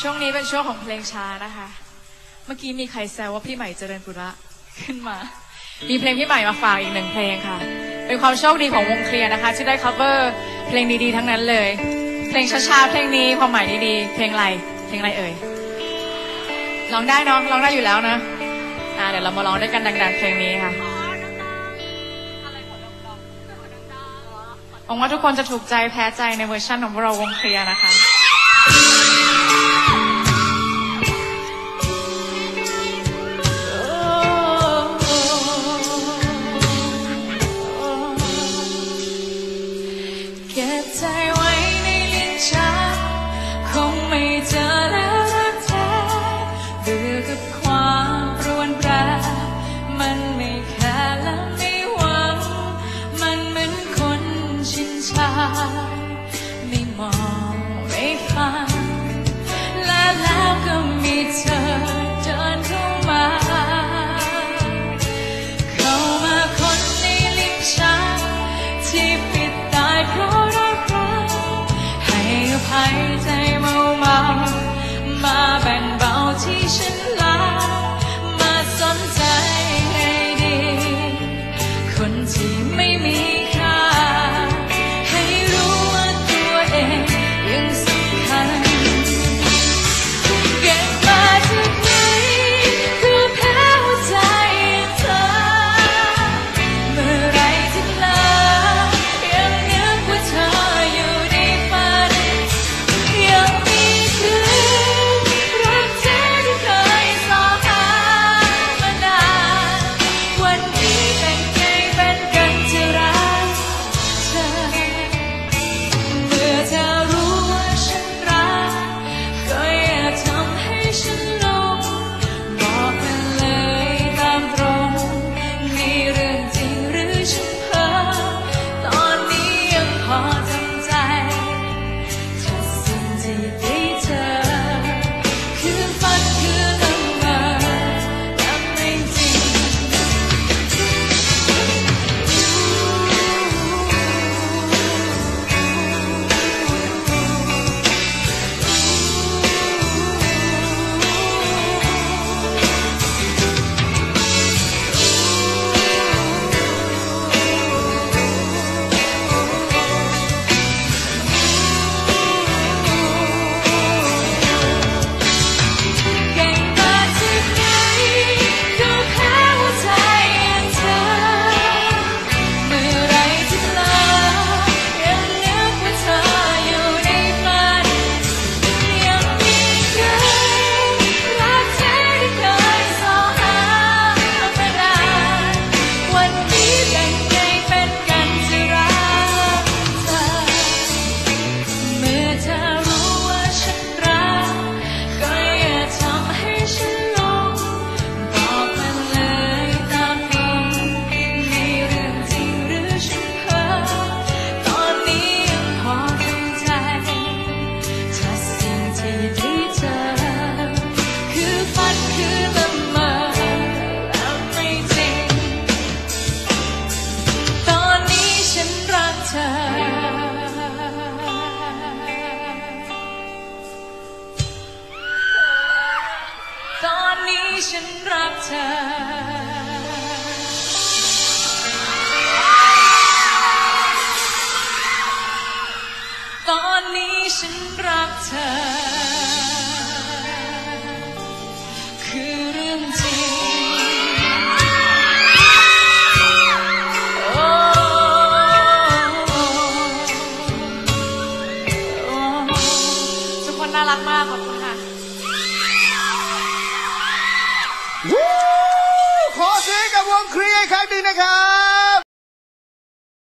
ช่วงนี้เป็นช่วงของเพลงช้านะคะ เมื่อกี้มีใครแซวว่าพี่ใหม่เจริญปุระขึ้นมา มีเพลงพี่ใหม่มาฝากอีกหนึ่งเพลงค่ะ เป็นความโชคดีของวงเคลียร์นะคะ ที่ได้ cover เพลงดีๆ ทั้งนั้นเลย เพลงช้าๆ เพลงนี้ความหมายดีๆ เพลงอะไร เพลงอะไรเอ่ย ร้องได้เนาะร้องได้อยู่แล้วนะอ่าเดี๋ยวเรามาร้องด้วยกันดัง ๆ เพลงนี้ค่ะหวังว่าทุกคนจะถูกใจแพ้ใจในเวอร์ชันของเราวงเคลียร์นะคะ time. night. ocean crafter. งเคลียร์ครั้งหนะครับ